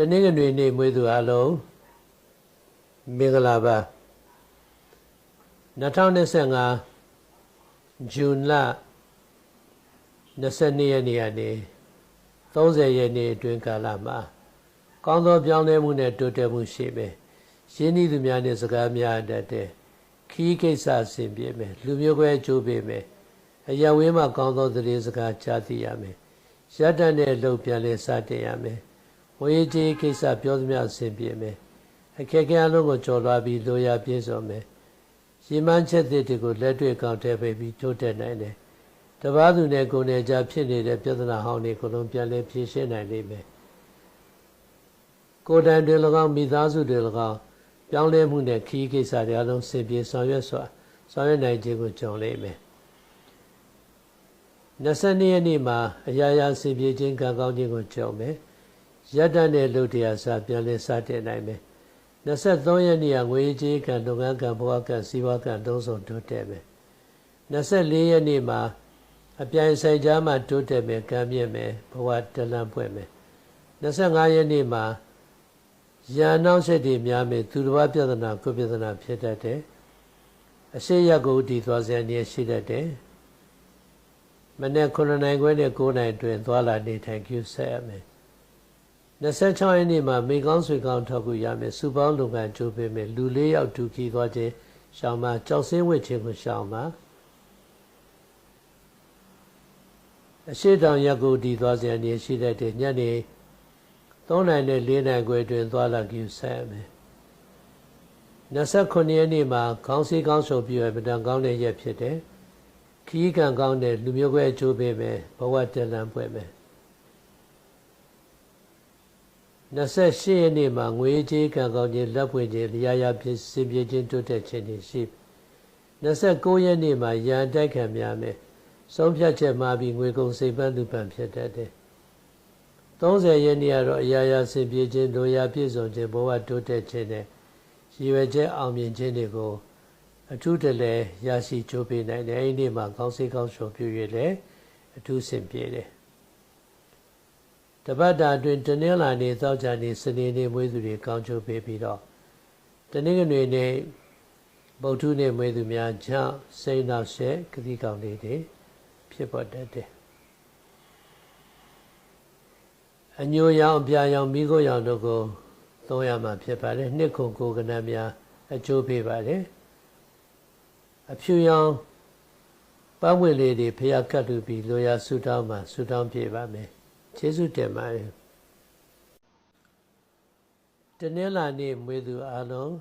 တနင်္ဂနွေနေ့မွေးသူအလုံးမင်္ဂလာပါ2025ဇွန်လ22ရက်နေ့ကနေ30ရက်နေ့အတွင်းကာလမှာကောင်းသောပြောင်းလဲမှုနဲ့တိုးတက်မှုရှိမယ်။ရင်းနှီးသူများနဲ့စကားများတတ်တဲ့ခီးကိစ္စဆင်ပြေမယ်။လူမျိုးကွဲအကျိုးပေးမယ်။အရဝင်းမှာကောင်းသောသတင်းစကားကြားသိရမယ်။ရတ္တနဲ့လှုပ်ပြန်လဲစတင်ရမယ်။ ဝေကြီးကိစ္စပြောသမျှဆင်ပြေမယ်။အခက်အခဲအလုံးကိုကြော်လွှားပြီးလိုရာပြည့်စုံမယ်။ရည်မှန်းချက်တွေကိုလက်တွေ့ကောက်ထည့်ပြီးတိုးတက်နိုင်တယ်။တပားသူနဲ့ကိုယ်နဲ့ကြားဖြစ်နေတဲ့ပြဿနာဟောင်းတွေကိုလုံးပြန်လဲဖြေရှင်းနိုင်လိမ့်မယ်။ကိုယ်တိုင်တွေ၎င်းမိသားစုတွေ၎င်းပြောင်းလဲမှုနဲ့ခီးကိစ္စတွေအလုံးစင်ပြေဆောင်ရွက်စွာဆောင်ရွက်နိုင်ခြင်းကိုကြုံလိမ့်မယ်22ရက်နေ့မှာအရာရာစင်ပြေခြင်းကံကောင်းခြင်းကိုကြုံမယ် ရတ္တနဲ့လူတရားစာပြန်လည်စတင်နိုင်မယ်23ရက်နေ့ကငွေကြေးကံလုပ်ငန်းကံဘဝကံစီးပွားကံသုံးစုံတိုးတက်မယ်24ရက်နေ့မှာအပြိုင်ဆိုင်ကြားမှာတိုးတက်မယ်ကံမြင့်မယ်ဘဝတလန့်ပွင့်မယ်25ရက်နေ့မှာရန်နောက်ဆက်တွေများမယ်သူတစ်ပါးပြဿနာကိုပြဿနာဖြစ်တတ်တယ်အရှိရကိုတည်သွားစရာနေရှိတတ်တယ်မနေ့9နိုင်ခွဲနဲ့9နိုင်တွင်သွားလာနေထိုင်ကျူဆက်ရမယ် 26ရက်နေ့မှာမိကောင်းဆွေကောင်းထောက်ကူရမယ်စူပေါင်းလုပ်ငန်းကြိုးပေးမယ်လူလေးယောက်ဒုက္ခိသွားခြင်းရှောင်းမှာကြောက်စင်းဝစ်ခြင်းကိုရှောင်းမှာအရှိတောင်ရက်ကိုတည်သွားစရာနေရှိတတ်တယ်ညနေ3နိုင်နဲ့4နိုင်ခွဲတွင်သွားလာကြည့်ဆက်မယ်29ရက်နေ့မှာခေါင်းစည်းကောင်းဆုံပြည့်ရပဒံကောင်းတဲ့ရက်ဖြစ်တယ်ခီးကံကောင်းတဲ့လူမျိုးကွဲအကျိုးပေးမယ်ဘဝတလံပွဲမယ် 28ရက်နေ့မှာငွေကြေးကံကောင်းခြင်းလက်ပွင့်ခြင်းလျာရဖြစ်စင်ပြေခြင်းတိုးတက်ခြင်းတွေရှိ29ရက်နေ့မှာရန်တိုက်ခံများမယ်ဆုံးဖြတ်ချက်မှာပြီးငွေကုန်စိတ်ပန်းလူပန်ဖြစ်တတ်တယ်30ရက်နေ့ကတော့အရာရာဆင်ပြေခြင်းလိုရာပြည့်စုံခြင်းဘဝတိုးတက်ခြင်းနဲ့ရည်ရွယ်ချက်အောင်မြင်ခြင်းတွေကိုအထူးတလဲရရှိကြိုးပေးနိုင်တယ်အဲ့ဒီနေ့မှာကောင်းစိတ်ကောင်းရှုံပြည့်ရလေအထူးဆင်ပြေတယ် တပတ်တာအတွင်းတနင်္လာနေ့သောကြာနေ့စနေနေ့မွေးသူတွေကောင်းချိုးပေးပြီးတော့တနင်္ဂနွေနေ့ဗုဒ္ဓနေ့မွေးသူများကြောင့်စိတ်နောက်ရှက်ကတိကောင်းလေးတွေဖြစ်ပေါ်တတ်တယ်အညိုရောင်အပြာရောင်မိခိုးရောင်တို့ကိုသုံးရမှာဖြစ်ပါတယ်နှစ်ခုကိုကနများအကျိုးပေးပါတယ်အဖြူရောင်ပတ်ဝန်းလေးတွေဖျားကတ်လူပြီးလိုရာဆူတောင်းမှာဆူတောင်းပြပါမယ် ကျေးဇူးတင်ပါတယ်တနင်္လာနေ့မွေးသူအားလုံး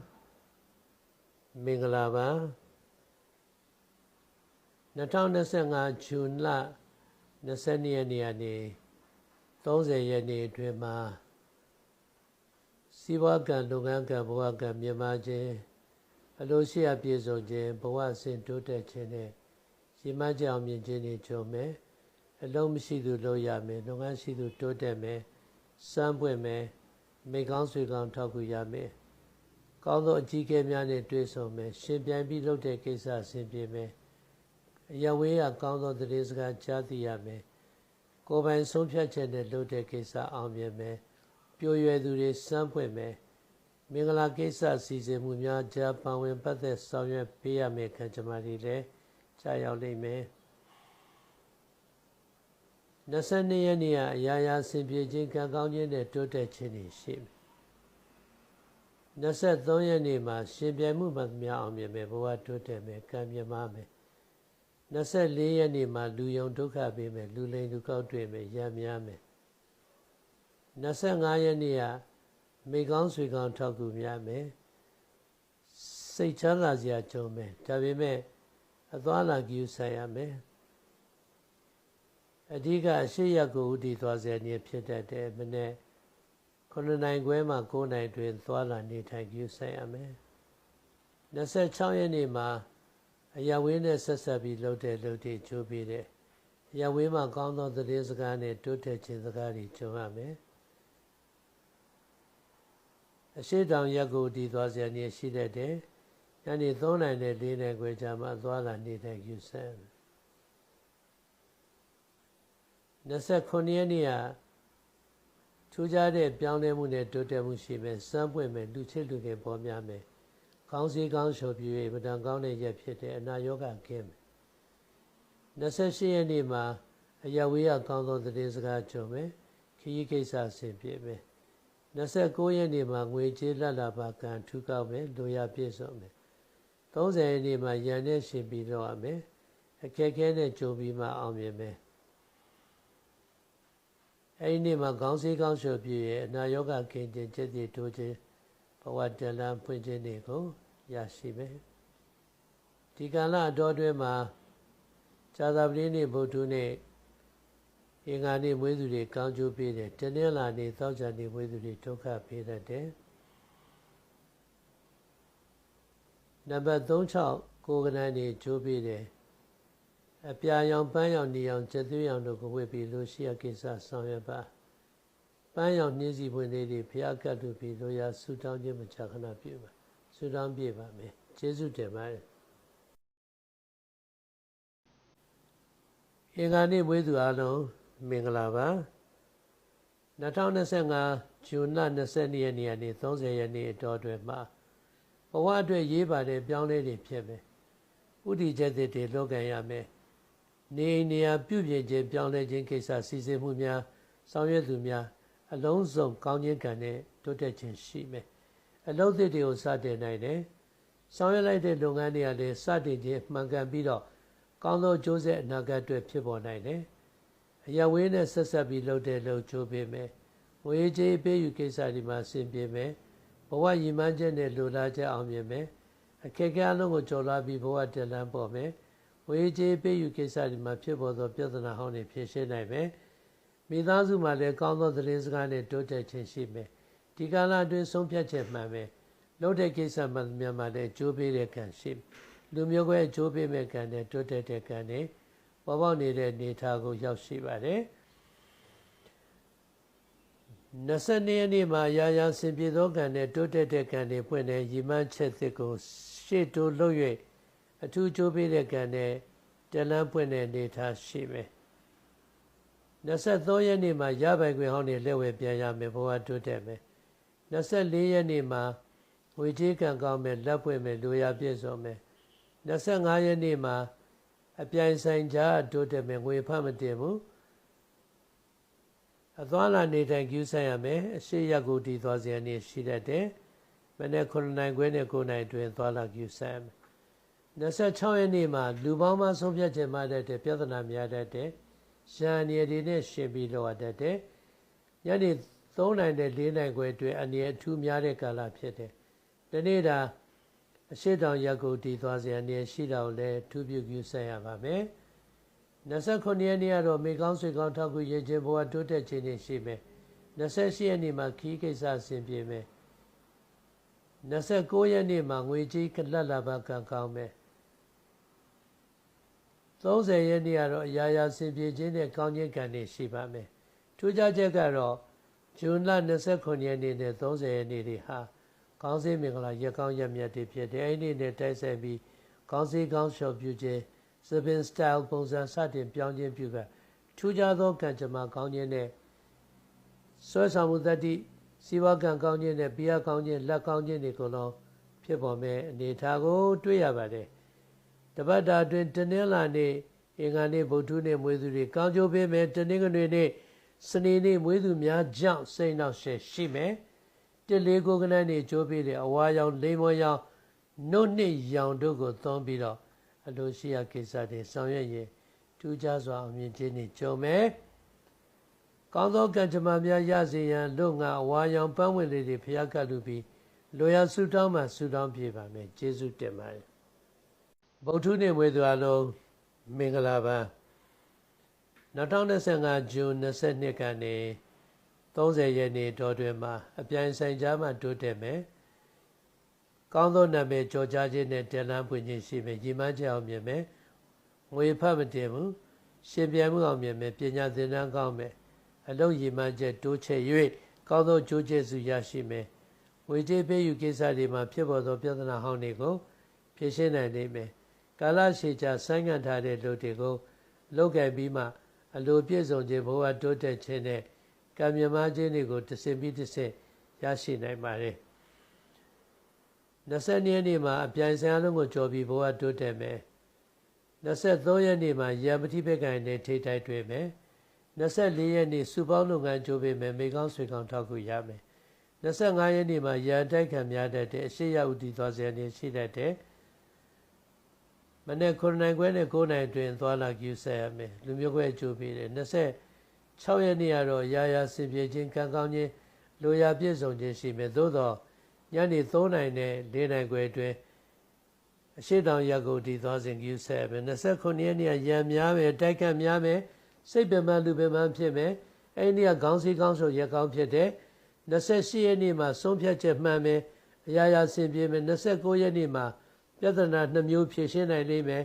မင်္ဂလာပါ2025ဇွန်လ22ရက်နေ့ကနေ30ရက်နေ့အတွင်းမှာစီးပွားကံလုပ်ငန်းကံဘဝကံမြန်မာခြင်းအလိုရှိအပြည့်စုံခြင်းဘဝဆင်တိုးတက်ခြင်းနဲ့ရည်မှန်းချက်အောင်မြင်ခြင်းတွေကြုံမယ် အလုံးမရှိသူလုပ်ရမယ်လုပ်ငန်းရှိသူတိုးတက်မယ်စမ်းပွင့်မယ်မိကောင်းဆွေကောင်းထောက်ကူရမယ်ကောင်းသောအကြီးအကဲများနဲ့တွေ့ဆုံမယ်ရှင်ပြိုင်ပြီးလုပ်တဲ့ကိစ္စဆင်ပြေမယ်အယဝေးကကောင်းသောသတင်းစကားကြားသိရမယ်ကိုယ်ပိုင်ဆုံးဖြတ်ချက်နဲ့လုပ်တဲ့ကိစ္စအောင်မြင်မယ်ပြိုရွယ်သူတွေစမ်းဖွင့်မယ်မင်္ဂလာကိစ္စစီစဉ်မှုများကြားပန်ဝင်ပတ်သက်ဆောင်ရွက်ပေးရမယ်ခံကြမှာတွေလည်းကြာရောက်လိမ့်မယ် 22ရက်နေ့ကအရာရာဆင်ပြေခြင်းကံကောင်းခြင်းနဲ့တိုးတက်ခြင်းတွေရှိမယ်23ရက်နေ့မှာရှင်ပြိုင်မှုမှများအောင်မြင်မယ်ဘဝတိုးတက်မယ်ကံမြမမယ်24ရက်နေ့မှာလူယုံဒုက္ခပေးမယ်လူလိန်လူကောက်တွေ့မယ်ရံများမယ်25ရက်နေ့ကမိကောင်းဆွေကောင်းထောက်ကူများမယ်စိတ်ချမ်းသာစရာကြုံမယ်ဒါပေမဲ့အသွားလာကြည့်ဆိုင်ရမယ် အဓိကအရှိရကိုဥတည်သွားစေနေဖြစ်တတ်တယ်မနေ့9နိုင်ခွဲမှ9နိုင်တွင် သွားလာနေထိုင်ကြည့်ဆိုင်ရမယ်26ရက်နေ့မှာအယဝင်းနဲ့ဆက်ဆက်ပြီးလှုပ်တဲ့လှုပ်တဲ့ချိုးပြီးတဲ့အယဝင်းမှာကောင်းသောသတင်းစကားနဲ့တိုးတက်ခြင်းစကားတွေကြုံရမယ်အရှိတောင်ရက်ကိုတည်သွားစရာနေရှိတတ်တယ်ညနေ3နိုင်နဲ့4နိုင်ခွဲကြာမှသွားလာနေတဲ့ယူဆန် 29ရက်နေ့ကထထူးခြားတဲ့ပြောင်းလဲမှုနဲ့တိုးတက်မှုရှိမယ်စမ်းပွင့်မယ်လူချစ်လူခင်ပေါ်များမယ်ကောင်းစီကောင်းရှုပ်ပြည့်ပဒံကောင်းတဲ့ရက်ဖြစ်တဲ့အနာယောဂကင်းမယ်28ရက်နေ့မှာအယဝေးရကောင်းသောသတင်းစကားကြုံမယ်ခရီးကိစ္စဆင်ပြေမယ်29ရက်နေ့မှာငွေကြေးလက်လာပါကံထူကောက်မယ်လိုရပြည့်စုံမယ်30ရက်နေ့မှာရန်နဲ့ရှင်ပြီးတော့ရမယ်အခက်ခဲနဲ့ကြုံပြီးမှအောင်မြင်မယ် အဲဒီနေ့မှာခေါင်းစည်းကောင်းရှုပ်ပြည့်ရဲ့အနာယောဂကင်းခြင်းจิตတည်ထိုးခြင်းဘဝတလန်းဖွင့်ခြင်းတွေကိုရရှိမယ်ဒီကာလအတော်တွင်မှာဇာတာပတိနေ့ဗုဒ္ဓနေ့အင်္ဂါနေ့မွေးသူတွေကောင်းကျိုးပေးတယ်တနင်္လာနေ့သောကြာနေ့မွေးသူတွေဒုက္ခပေးတတ်တယ်နံပါတ်36ကိုယ်ကနန်းနေကျိုးပေးတယ် အပြာရောင်ပန်းရောင်နေရောင်ကျက်သွေးရောင်တို့ကိုဝတ်ပြီးလို့ရှိရကိစ္စဆောင်ရွက်ပါပန်းရောင်နှင်းစီပွင့်လေးတွေဖျားကတ်လို့ပြီးလို့ရဆူတောင်းခြင်းမချခဏပြုပါဆူတောင်းပြပါမယ်ကျေးဇူးတင်ပါတယ်အင်္ဂါနေ့မွေးသူအလုံးမင်္ဂလာပါ2025ဇွန်လ22ရက်နေ့ကနေ30ရက်နေ့အတော်တွင်မှာဘဝအတွက်ရေးပါတဲ့ပြောင်းလဲတွေဖြစ်မယ်ဥတီချက်တွေလောကန်ရမယ် နေနေရာပြုပြင်ခြင်းပြောင်းလဲခြင်းကိစ္စစီစဉ်မှုများဆောင်ရွက်သူများအလုံးစုံကောင်းခြင်းကံနဲ့တိုးတက်ခြင်းရှိမယ်အလုံးသစ်တွေကိုစတင်နိုင်တယ်ဆောင်ရွက်လိုက်တဲ့လုပ်ငန်းတွေကလည်းစတင်ခြင်းမှန်ကန်ပြီးတော့ကောင်းသောကြိုးဆက်အနာဂတ်အတွက်ဖြစ်ပေါ်နိုင်တယ်အရဝေးနဲ့ဆက်ဆက်ပြီးလုပ်တဲ့လုပ်ချိုးပေးမယ်ဝေးကြေးပေးယူကိစ္စဒီမှာဆင်ပြေမယ်ဘဝရည်မှန်းချက်နဲ့လိုလားချက်အောင်မြင်မယ်အခက်အခဲအလုံးကိုကျော်လွှားပြီးဘဝတည်လန်းပေါ်မယ် ဝေးကြေးပေးယူကိစ္စဒီမှာဖြစ်ပေါ်သောပြဿနာဟောင်းတွေဖြေရှင်းနိုင်မယ်မိသားစုမှာလည်းကောင်းသောသတင်းစကားနဲ့တိုးတက်ခြင်းရှိမယ်ဒီကာလအတွင်းဆုံးဖြတ်ချက်မှန်မယ်လုပ်တဲ့ကိစ္စမှမြန်မာလည်းကြိုးပေးတဲ့ကံရှိလူမျိုးကွဲကြိုးပေးမဲ့ကံနဲ့တိုးတက်တဲ့ကံနဲ့ပေါ်ပေါက်နေတဲ့နေထားကိုရောက်ရှိပါတယ်22ရက်နေ့မှာရာရာဆင်ပြေသောကံနဲ့တိုးတက်တဲ့ကံတွေပွင့်တဲ့ရီမန်းချက်သစ်ကိုရှေ့တိုးလုပ်၍ အထူးကြိုးပေးတဲ့ကံနဲ့တလန်းပွင့်တဲ့နေထားရှိမယ်23ရက်နေ့မှာရပိုင်ခွင့်ဟောင်းနေလက်ဝဲပြန်ရမယ်ဘဝတိုးတက်မယ်24ရက်နေ့မှာဝေကြီးကံကောင်းမယ်လက်ပွင့်မယ်လူရပြည့်စုံမယ်25ရက်နေ့မှာအပြိုင်ဆိုင်ကြားတိုးတက်မယ်ငွေဖတ်မတင်ဘူးအသွားလာနေထိုင်ကျူးဆိုင်ရမယ်အရှိရက်ကိုတည်သွားစေရနေရှိတတ်တယ်မနေ့9နိုင်ခွဲနဲ့9နိုင်တွင်သွားလာကျူးဆိုင်ရမယ် 26ရက်နေ့မှာလူပေါင်းမဆုံးဖြတ်ခြင်းမှတတ်တဲ့ပြဿနာများတတ်တဲ့ရန်ရည်တွေနဲ့ရှင်ပြီးလောတတ်တဲ့ညနေ3နိုင်တဲ့4နိုင်ခွဲအတွင်းအနေအထူးများတဲ့ကာလဖြစ်တယ်ဒီနေ့ဒါအရှိတောင်ရက်ကိုတည်သွားစေအနေရှိတာကိုလည်းထူးပြုပြုဆက်ရပါမယ်29ရက်နေ့ကတော့မေကောင်းဆွေကောင်းထောက်ကူရခြင်းဘဝတိုးတက်ခြင်းတွေရှိမယ်28ရက်နေ့မှာခီးကိစ္စဆင်ပြေမယ်29ရက်နေ့မှာငွေကြေးကလတ်လာပါကံကောင်းမယ် 30ရက်နေ့ကတော့အရာရာဆင်ပြေခြင်းနဲ့ကောင်းခြင်းကံတွေရှိပါမယ်ထူးခြားချက်ကတော့ဇွန်လ29ရက်နေ့နဲ့30ရက်နေ့တွေဟာကောင်းစေးမင်္ဂလာရက်ကောင်းရက်မြတ်တွေဖြစ်တယ်အဲ့ဒီနဲ့တိုက်ဆိုင်ပြီးကောင်းစေးကောင်းလျှော်ပြုခြင်းစပင် style ပုံစံစတင်ပြောင်းခြင်းပြုကထူးခြားသောကံကြမ္မာကောင်းခြင်းနဲ့ဆွဲဆောင်မှုတတ္တိစီဝကံကောင်းခြင်းနဲ့ဘီယာကောင်းခြင်းလက်ကောင်းခြင်းတွေကိုလုံးဖြစ်ပေါ်မဲ့အနေထားကို တွေ့ရပါတယ် တပတ်တာအတွင်းတနင်္လာနေ့အင်္ဂါနေ့ဗုဒ္ဓနေ့မွေးသူတွေကောင်းကျိုးပေးမယ်တနင်္ဂနွေနေ့စနေနေ့မွေးသူများကြောင့်စိတ်နှောက်ရှက်ရှိမယ်တစ်လေးကိုကနန်းနေကြိုးပေးလေအဝါရောင်လိမ္မောရောင်နှုတ်နှစ်ရောင်တို့ကိုသုံးပြီးတော့အလိုရှိရာကိစ္စတွေဆောင်ရွက်ရင်ထူးခြားစွာအမြင်ချင်းတွေကြုံမယ်ကောင်းသောကံကြမ္မာများရစေရန်လို့ငါအဝါရောင်ပန်းဝင်လေးတွေဖျားကပ်လူပြီးလိုရာဆုတောင်းမှဆုတောင်းပြပါမယ်ကျေးဇူးတင်ပါတယ် ဗုဒ္ဓနေ့မွေးသူအလုံးမင်္ဂလာပါ2025ဇွန်22ကနေ30ရက်နေ့တော်တွင်မှာအပြိုင်ဆိုင်ကြားမှတိုးတက်မယ်ကောင်းသောနာမည်ကြော်ကြားခြင်းနဲ့တန်လန်းပွင့်ခြင်းရှိမယ်ညီမချက်အောင်မြင်မယ်ငွေဖတ်မတင်ဘူးရှင်ပြန်မှုအောင်မြင်မယ်ပညာသင်တန်းကောင်းမယ်အလုံးညီမချက်တိုးချဲ့၍ကောင်းသောကြိုးကျစုရရှိမယ်ငွေကြေးပေးယူကိစ္စတွေမှာဖြစ်ပေါ်သောပြဿနာဟောင်းတွေကိုဖြေရှင်းနိုင်နိုင်မယ် ကာလရှည်ကြာဆိုင်းငံ့ထားတဲ့လူတွေကိုလောက်ကင်ပြီးမှ အလိုပြည့်စုံခြင်းဘဝတိုးတက်ခြင်းနဲ့ကံမြမခြင်းတွေကိုတစ်စင်ပြီးတစ်စင်ရရှိနိုင်ပါတယ်20ရက်နေ့မှာအပြိုင်ဆိုင်အလုံးကိုကြော်ပြီးဘဝတိုးတက်မယ်23ရက်နေ့မှာရံပတိဘက်ကံနဲ့ထိတိုက်တွေ့မယ်24ရက်နေ့စုပေါင်းလုပ်ငန်းကြိုးပေးမယ်မိကောင်းဆွေကောင်းထောက်ကူရမယ်25ရက်နေ့မှာရန်တိုက်ခံများတတ်တဲ့အရှိရဥတီသွားစရာနေရှိတတ်တဲ့ မနေ့9နိုင်ခွဲနဲ့9နိုင်အတွင်းသွားလာကြည့်ဆက်ရမယ်လူမျိုးခွဲအကျိုးပေးတယ်26ရက်နေ့ကတော့ရာရာစင်ပြေခြင်းကံကောင်းခြင်းလိုရာပြည့်စုံခြင်းရှိမယ်သို့တော့ညနေ3နိုင်နဲ့4နိုင်ခွဲအတွင်းအရှိတောင်ရက်ကိုဒီသွားစဉ်ကြည့်ဆက်ရမယ်29ရက်နေ့ရံများမယ်တိုက်ခတ်များမယ်စိတ်ပင်ပန်းလူပင်ပန်းဖြစ်မယ်အဲ့ဒီကခေါင်းစည်းခေါင်းဆိုရက်ကောင်းဖြစ်တဲ့28ရက်နေ့မှာဆုံးဖြတ်ချက်မှန်မယ်အရာရာဆင်ပြေမယ်29ရက်နေ့မှာ ပြဿနာနှမျိုးဖြေရှင်းနိုင်လိမ့်မယ်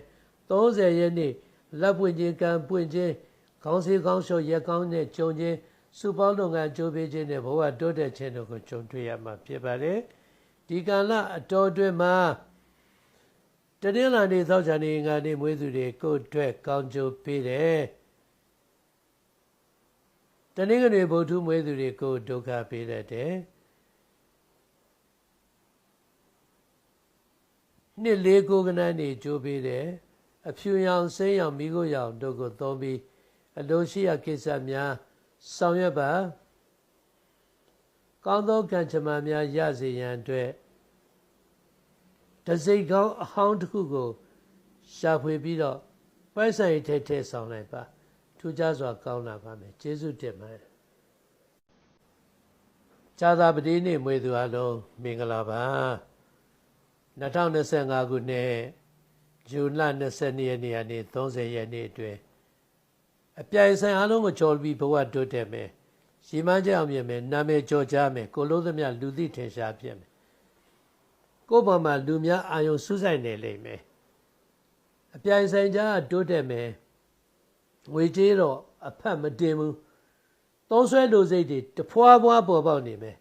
30ရက်နေ့လက်ပွင့်ခြင်းကံပွင့်ခြင်းခေါင်းစည်းခေါင်းလျှော်ရက်ကောင်းနဲ့ကြုံခြင်းစုပေါင်းလုပ်ငန်းကြိုးပေးခြင်းနဲ့ဘဝတိုးတက်ခြင်းတို့ကိုကြုံတွေ့ရမှာဖြစ်ပါတယ်ဒီကာလအတော်တွင်မှာတနင်္လာနေ့သောကြာနေ့ငါနေ့မွေးသူတွေကိုအတွက်ကောင်းကျိုးပေးတယ်တနင်္ဂနွေဗုဒ္ဓမွေးသူတွေကိုဒုက္ခပေးတတ်တယ် နှစ်လေးကိုကနန်းနေကြိုးပေးတယ်အဖြူရောင်စိမ်းရောင်မိခိုးရောင်တို့ကိုသုံးပြီးအလိုရှိရာကိစ္စများဆောင်ရွက်ပါကောင်းသောကံကြမ္မာများရစေရန်အတွက်တစိတ်ကောင်းအဟောင်းတစ်ခုကိုရှာဖွေပြီးတော့ပိုက်ဆိုင်ထဲထဲဆောင်လိုက်ပါထူးခြားစွာကောင်းလာပါမယ်ကျေးဇူးတင်ပါတယ်ဇာသာပတိနေ့မွေသူအလုံးမင်္ဂလာပါ 2025ခုနှစ်ဇွန်လ22ရက်နေ့ကနေ30ရက်နေ့အတွင်းအပြိုင်ဆိုင်အလုံးကိုကြော်ပြီးဘဝတိုးတက်မယ်ရီမန်းကြအောင်မြင်မယ်နာမည်ကြော်ကြားမယ်ကိုလို့သမျှလူသိထင်ရှားဖြစ်မယ်ကိုယ့်ဘာမှာလူများအာယုံစူးစိုက်နေလိမ့်မယ်အပြိုင်ဆိုင်ကြားတိုးတက်မယ်ငွေကြေးတော့အဖက်မတင်ဘူးသုံးဆွဲလိုစိတ်တွေတဖွာဖွာပေါ်ပေါက်နေမယ်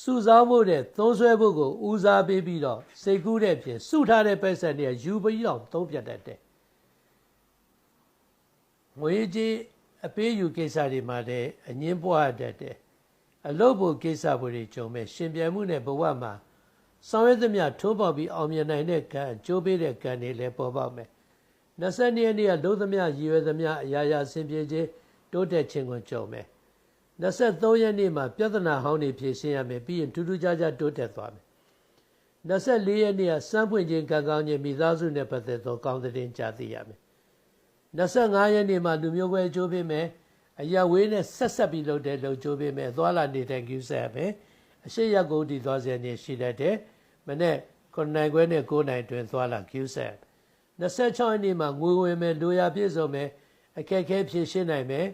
စုဆောင်းဖို့တဲ့သုံးဆွဲဖို့ကိုဦးစားပေးပြီးတော့စိတ်ကူးတဲ့ပြင်စုထားတဲ့ပိုက်ဆံတွေကယူပြီးတော့သုံးပြတ်တတ်တယ်ငွေကြေးအပေးယူကိစ္စတွေမှာလည်းအငင်းပွားတတ်တယ်အလုပ်ဖို့ကိစ္စတွေကြုံမဲ့ရှင်ပြန်မှုနဲ့ဘဝမှာဆောင်ရွက်သမျှထိုးပေါက်ပြီးအောင်မြင်နိုင်တဲ့ကံကြိုးပေးတဲ့ကံတွေလည်းပေါ်ပေါက်မယ်22ရက်နေ့ကလုံးသမျှရည်ရွယ်သမျှအရာရာဆင်ပြေခြင်းတိုးတက်ခြင်းကိုကြုံမယ် 23ရက်နေ့မှာပြဿနာဟောင်းတွေဖြေရှင်းရမယ်ပြီးရင်ထူးထူးခြားခြားတိုးတက်သွားမယ်24ရက်နေ့ကစမ်းပွင့်ခြင်းကံကောင်းခြင်းမိသားစုနဲ့ပတ်သက်သောကောင်းတဲ့င်းကြားသိရမယ်25ရက်နေ့မှာလူမျိုးပွဲအကျိုးပေးမယ်အရာဝေးနဲ့ဆက်ဆက်ပြီးလုပ်တဲ့လုပ်ကြိုးပေးမယ်သွားလာနေတဲ့ကျူးဆက်မယ်အရှိရကုတ်တီသွားစရာနေရှိတတ်တယ်မနေ့9နိုင်ခွဲနဲ့9နိုင်တွင်သွားလာကျူးဆက်26ရက်နေ့မှာငွေဝင်မယ်လူရပြည့်စုံမယ်အခက်ခဲဖြည့်ရှင်းနိုင်မယ်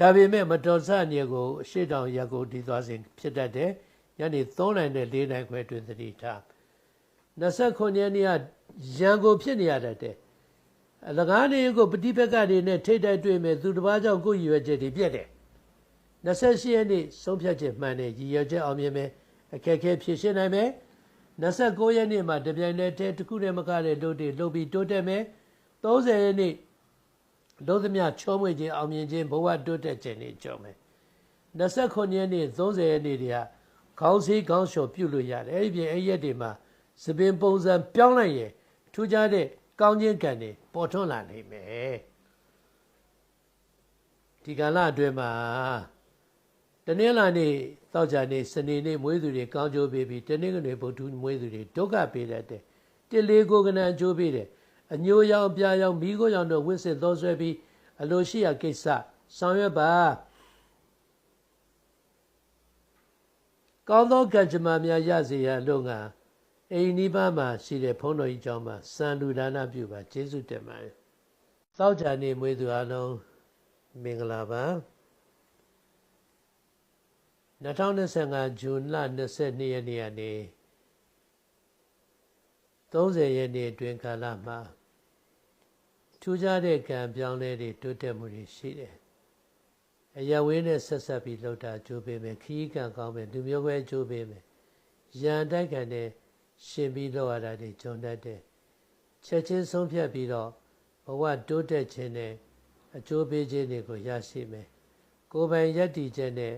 ဒါပေမဲ့မတော်ဆအနေကိုအရှိတောင်ရက်ကိုဒီသွားစဉ်ဖြစ်တတ်တယ်ညနေ3နိုင်နဲ့4နိုင်ခွဲတွင်သတိထား29ရက်နေ့ကရန်ကိုဖြစ်နေရတတ်တယ်အလကားနေကိုပฏิပက္ခတွေနဲ့ထိတ်တိုက်တွေ့မယ်သူတစ်ပါးကြောင့်ကိုယ်ရည်ရွယ်ချက်တွေပြည့်တယ်28ရက်နေ့ဆုံးဖြတ်ချက်မှန်တဲ့ရည်ရွယ်ချက်အောင်မြင်မယ်အခက်ခဲဖြည့်ရှင်းနိုင်မယ်29ရက်နေ့မှာတပြိုင်တည်းတခုတည်းမကတဲ့လုပ်တွေလုပ်ပြီးတိုးတက်မယ်30ရက်နေ့ လုံးသမျှချောမွေ့ခြင်းအောင်မြင်ခြင်းဘဝတိုးတက်ခြင်းတွေကြော်မယ်29ရက်နေ့30ရက်နေ့တွေကခေါင်းစည်းခေါင်းလျှော်ပြုလို့ရတယ်အဲ့ဒီပြင်အဲ့ရက်တွေမှာသပင်ပုံစံပြောင်းလိုက်ရင်ထူးခြားတဲ့ကောင်းခြင်းကံတွေပေါ်ထွန်းလာနိုင်မယ်ဒီကာလအတွင်းမှာတနင်္လာနေ့တောက်ကြနေ့စနေနေ့မွေးသူတွေကောင်းကျိုးပေးပြီးတနင်္ဂနွေဗုဒ္ဓမွေးသူတွေဒုက္ခပေးတတ်တယ်တလေးကိုကနန်ကျိုးပေးတယ် အညိုရောင်ပြာရောင်မိခိုးရောင်တို့ဝစ်စစ်သောဆွဲပြီးအလိုရှိရာကိစ္စဆောင်ရွက်ပါကောင်းသောကံကြမ္မာများရစေရန်လို့ငါအိမ်နီးပါးမှာရှိတဲ့ဘုန်းတော်ကြီးကျောင်းမှာစံလူဒါနပြုပါကျေးဇူးတင်ပါတယ်။သောကြာနေ့မွေးသူအလုံးမင်္ဂလာပါ2025ဇွန်လ22ရက်နေ့ကနေ 30ရက်နေ့အတွင်းကာလမှာထူးခြားတဲ့ကံပြောင်းလဲတွေတိုးတက်မှုတွေရှိတယ်။အရဝင်းနဲ့ဆက်ဆက်ပြီးလှုပ်တာကြိုးပေးမယ်ခီးကံကောင်းမယ်လူမျိုးပဲကြိုးပေးမယ်။ရန်တိုက်ခံတဲ့ရှင်ပြီးလှုပ်ရတာတွေဂျုံတတ်တယ်။ချက်ချင်းဆုံးဖြတ်ပြီးတော့ဘဝတိုးတက်ခြင်းနဲ့အကျိုးပေးခြင်းတွေကိုရရှိမယ်။ကိုယ်ပိုင်ယက်တီချက်နဲ့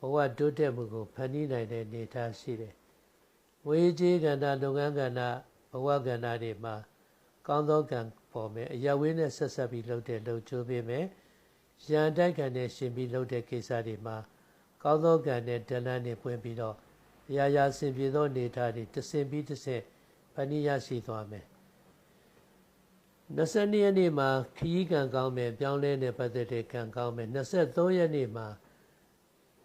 ဘဝတိုးတက်မှုကိုဖန်တီးနိုင်တဲ့နေသားရှိတယ်။ဝေကြီးကဏ္ဍလုပ်ငန်းကဏ္ဍ ဘဝကဏ္ဍတွေမှာကောင်းသောကံပေါ်မယ်အရာဝင်းနဲ့ဆက်ဆက်ပြီးလုပ်တဲ့လုပ်ချိုးပေးမယ်။ရန်တိုက်ခံနဲ့ရှင်ပြီးလုပ်တဲ့ကိစ္စတွေမှာကောင်းသောကံနဲ့ဒလန်နဲ့ပွင့်ပြီးတော့အရာရာဆင်ပြေသောနေသားတွေတဆင်ပြီးတစ်ဆက်ဖန်တီးရရှိသွားမယ်။22ရက်နေ့မှာခရီးကံကောင်းမယ်ပြောင်းလဲနေပတ်သက်တဲ့ကံကောင်းမယ်23ရက်နေ့မှာ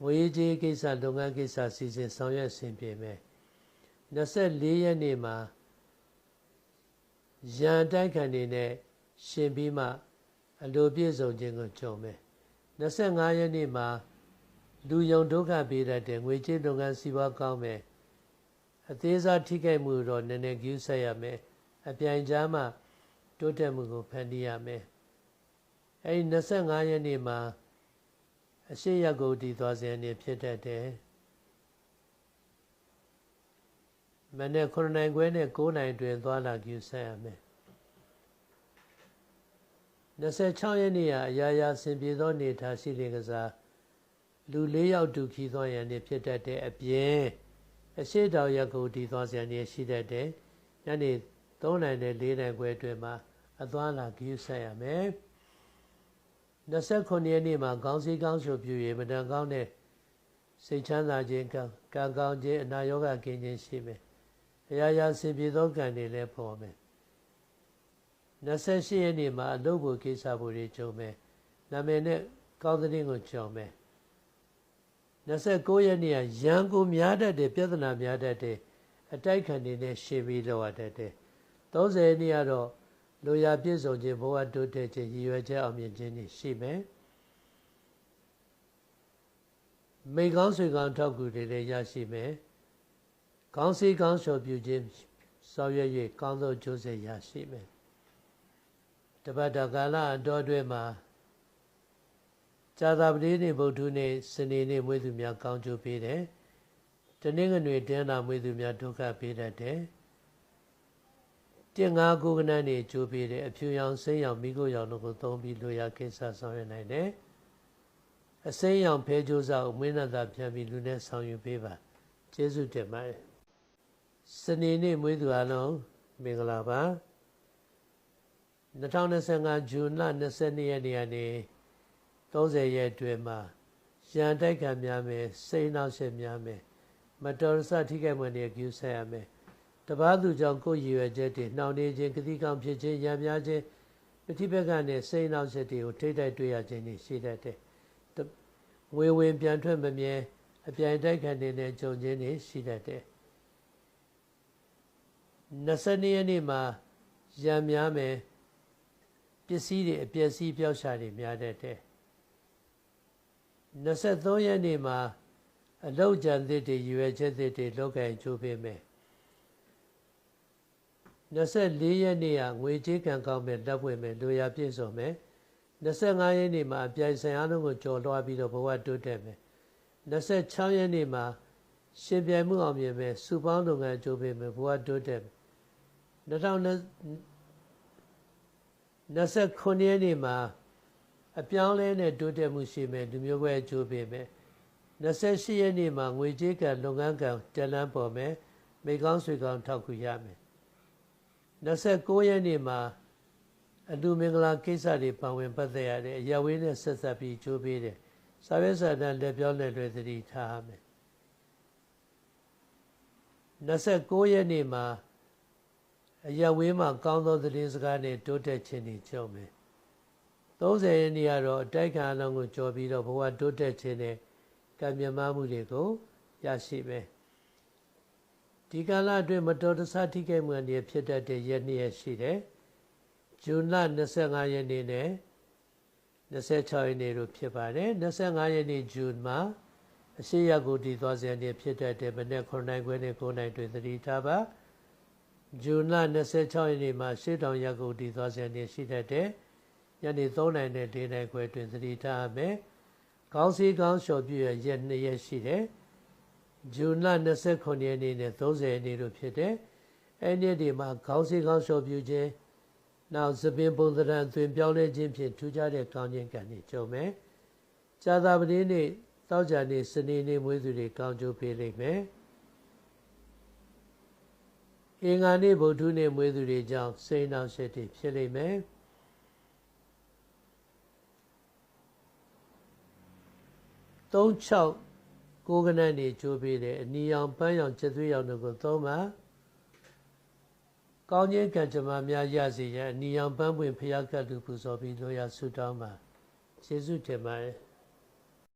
ငွေကြေးကိစ္စလုပ်ငန်းကိစ္စစီစဉ်ဆောင်ရွက်ဆင်ပြေမယ်24ရက်နေ့မှာ ရန်တိုက်ခံနေနဲ့ရှင်ပြီးမှအလိုပြည့်စုံခြင်းကိုကြုံမယ်25ရက်နေ့မှာလူယုံဒုက္ခပေးတတ်တဲ့ငွေကြေးလုပ်ငန်းစီးပွားကောင်းမယ်အသေးစားထိခိုက်မှုတော့နည်းနည်းကျူးဆက်ရမယ်အပြိုင်ကြားမှာတိုးတက်မှုကိုဖန်တီးရမယ်အဲဒီ25ရက်နေ့မှာအရှိရဂုတ်တည်သွားစဉ်နေ့ဖြစ်တတ်တယ် မနေ့9နိုင်ခွဲနဲ့9နိုင်တွင်သွားလာကြည့်ဆက်ရမယ်26ရက်နေ့ဟာအရာရာဆင်ပြေသောနေထားရှိတဲ့ကစားလူ၄ယောက်တူခီသွားရန်နေ့ဖြစ်တတ်တဲ့အပြင်အရှိတော်ရဂုတ်တည်သွားစဉ်နေ့ရှိတတ်တယ်ညနေ3နိုင်နဲ့4နိုင်ခွဲအတွင်းမှာအသွားလာဂရုစိုက်ရမယ်29ရက်နေ့မှာခေါင်းစည်းကောင်းရှုပ်ပြ၍မတန်ကောင်းတဲ့စိတ်ချမ်းသာခြင်းကံကံကောင်းခြင်းအနာရောဂါကင်းခြင်းရှိမယ်အ ရာရာဆင်ပြေသောကံတွေလည်းပေါ်မယ်28ရက်နေ့မှာအလုပ်ဖို့ကိစ္စဖို့တွေကြုံမယ်နာမည်နဲ့ကောင်းတဲ့ကိုကြုံမယ်29ရက်နေ့ကရန်ကိုများတတ်တဲ့ပြဿနာများတတ်တဲ့အတိုက်ခံတွေနဲ့ရှေ့ပြီးလောက်ရတတ်တယ်30ရက်နေ့ကတော့လိုရာပြည့်စုံခြင်းဘဝတိုးတက်ခြင်းရည်ရွယ်ချက်အောင်မြင်ခြင်းတွေရှိမယ်မိကောင်းဆွေကောင်းထောက်ကူတွေလည်းရရှိမယ် ကောင်းစီကောင်းလျှော်ပြုခြင်းဆောင်ရွက်၍ကောင်းသောကျိုးဆက်ရရှိမယ်တပတ်တကာလအတော်တွဲမှာဇာတာပတိနေ့ဗုဒ္ဓနေ့စနေနေ့မွေးသူများကောင်းကျိုးပေးတယ်တနင်္ဂနွေတင်းလာမွေးသူများဒုက္ခပေးတတ်တယ်တင်ငါကိုကနန်းနေကြိုးပေးတယ်အဖြူရောင်စိမ်းရောင်မိကိုရောင်တို့ကိုသုံးပြီးလိုရာကိစ္စဆောင်ရွက်နိုင်တယ်အစိမ်းရောင်ဖဲကြိုးစားကိုမင်းနာသာပြန်ပြီးလူနဲ့ဆောင်ရွက်ပေးပါကျေးဇူးတင်ပါတယ် စနေနေ့မွေးသူအလုံးမင်္ဂလာပါ2025ဇွန်လ22ရက်နေ့ကနေ30ရက်အတွင်းမှာရန်တိုက်ခံများမယ်စိတ်နှောက်ရှက်များမယ်မတော်ဆထိခိုက်မှုတွေကျူးဆက်ရမယ်တပားသူကြောင့်ကိုယ်ရည်ရွယ်ချက်တွေနှောင့်နှေးခြင်းကတိကောင်ဖြစ်ခြင်းရံများခြင်းပฏิပက္ခနဲ့စိတ်နှောက်ချက်တွေကိုထိတိုက်တွေ့ရခြင်းတွေရှိတတ်တယ်ငွေဝင်ပြန်ထွက်မမြဲအပြိုင်တိုက်ခံနေတဲ့ကြုံခြင်းတွေရှိတတ်တယ် 22ရက်နေ့မှာရံများမယ်ပစ္စည်းတွေအပျက်စီးပြောက်ရှာတွေများတတ်တယ်23ရက်နေ့မှာအလောက်ကြံသစ်တွေရွယ်ချက်သစ်တွေလောက်ကင်ချိုးပေးမယ်24ရက်နေ့ကငွေကြေးကံကောင်းမဲ့လက်ပွင့်မဲ့လူရပြည့်စုံမယ်25ရက်နေ့မှာအပြိုင်ဆိုင်အားလုံးကိုကြော်လွှားပြီးတော့ဘဝတိုးတက်မယ်26ရက်နေ့မှာရှင်ပြိုင်မှုအောင်မြင်မယ်စုပေါင်းလုပ်ငန်းကြိုးပေးမယ်ဘဝတိုးတက်မယ် 2029ရက်နေ့မှာအပြောင်းလဲနဲ့တိုးတက်မှုရှိမယ်လူမျိုးပွဲကြိုးပေးမယ်28ရက်နေ့မှာငွေကြေးကလုပ်ငန်းကတလန်းပေါ်မယ်မိကောင်းဆွေကောင်းထောက်ကူရမယ်29ရက်နေ့မှာအလူမင်္ဂလာကိစ္စတွေပါဝင်ပတ်သက်ရတဲ့အရာဝေးနဲ့ဆက်ဆက်ပြီးကြိုးပေးတယ်။စာရွက်စာတမ်းလက်ပြောလက်လွယ်သတိထားမယ်။29ရက်နေ့မှာ အရာဝေးမှာကောင်းသောသတင်းစကားနဲ့တိုးတက်ခြင်းတွေကြုံမယ်။30ရက်နေ့ကတော့အတိုက်ခံအလုံးကိုကြော်ပြီးတော့ဘဝတိုးတက်ခြင်းနဲ့ကံမြမမှုတွေကိုရရှိမယ်။ဒီကာလအတွင်းမတော်တဆထိခိုက်မှုအနေဖြစ်တတ်တဲ့ရက်နှစ်ရက်ရှိတယ်။ဇွန်လ25ရက်နေ့နဲ့26ရက်နေ့တို့ဖြစ်ပါတယ်။25ရက်နေ့ဇွန်မှာအရှိရကိုတည်သွားစဉ်နေ့ဖြစ်တတ်တဲ့မနေ့9နိုင်ခွဲနဲ့9နိုင်တွင်သတိထားပါ။ ဇွန်လ26ရက်နေ့မှာရှေ့တောင်ရက်ကိုတည်သွားစဉ်နေ့ရှိတတ်တဲ့ညနေ3နိုင်နဲ့4နိုင်ခွဲတွင်သတိထားမယ်။ခေါင်းစည်းခေါင်းလျှော်ပြည့်ရက်2ရက်ရှိတယ်။ဇွန်လ29ရက်နေ့နဲ့30ရက်နေ့တို့ဖြစ်တဲ့အဲ့ဒီဒီမှာခေါင်းစည်းခေါင်းလျှော်ပြူခြင်းနောက်သပင်ပုံသဏ္ဍာန်သွင်ပြောင်းလဲခြင်းဖြင့်ထူးခြားတဲ့ကောင်းခြင်းကံတွေကြုံမယ်ဇာတာပတိနေ့တောက်ကြနေ့စနေနေ့မွေးသူတွေကောင်းကျိုးပေးလိမ့်မယ် အင်္ဂါနေ့ဗုဒ္ဓနေ့မွေးသူတွေကြောင့်စိတ်နှောက်ရှက်တွေဖြစ်လိမ့်မယ်36ကိုကနန်းနေကြိုးပေးတယ်အနီရောင်ပန်းရောင်ချက်သွေးရောင်တို့ကိုသုံးပါကောင်းခြင်းကံကြမ္မာများရစေရန်အနီရောင်ပန်းပွင့်ဖျားကတ်လူပူဇော်ပြီးလို့ရဆုတောင်းပါယေရှုတင်ပါတယ်